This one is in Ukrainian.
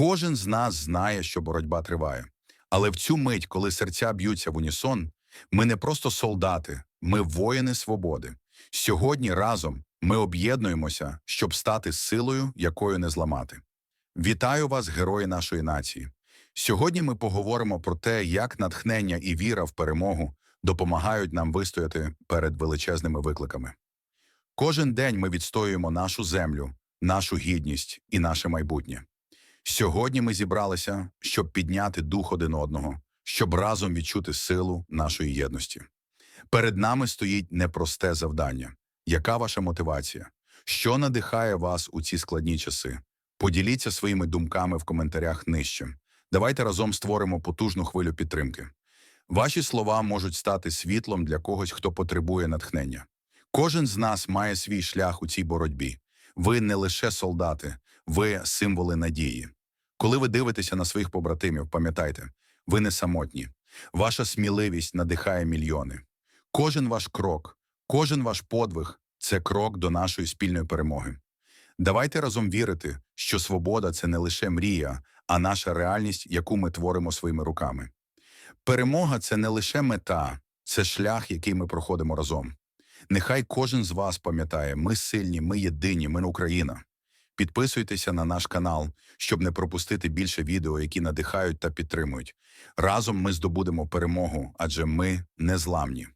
Кожен з нас знає, що боротьба триває. Але в цю мить, коли серця б'ються в унісон, ми не просто солдати, ми воїни свободи. Сьогодні разом ми об'єднуємося, щоб стати силою, якою не зламати. Вітаю вас, герої нашої нації. Сьогодні ми поговоримо про те, як натхнення і віра в перемогу допомагають нам вистояти перед величезними викликами. Кожен день ми відстоюємо нашу землю, нашу гідність і наше майбутнє. Сьогодні ми зібралися, щоб підняти дух один одного, щоб разом відчути силу нашої єдності. Перед нами стоїть непросте завдання. Яка ваша мотивація? Що надихає вас у ці складні часи? Поділіться своїми думками в коментарях нижче. Давайте разом створимо потужну хвилю підтримки. Ваші слова можуть стати світлом для когось, хто потребує натхнення. Кожен з нас має свій шлях у цій боротьбі. Ви не лише солдати, ви символи надії. Коли ви дивитеся на своїх побратимів, пам'ятайте, ви не самотні. Ваша сміливість надихає мільйони. Кожен ваш крок, кожен ваш подвиг це крок до нашої спільної перемоги. Давайте разом вірити, що свобода це не лише мрія, а наша реальність, яку ми творимо своїми руками. Перемога це не лише мета, це шлях, який ми проходимо разом. Нехай кожен з вас пам'ятає, ми сильні, ми єдині, ми Україна. Підписуйтеся на наш канал, щоб не пропустити більше відео, які надихають та підтримують. Разом ми здобудемо перемогу, адже ми незламні.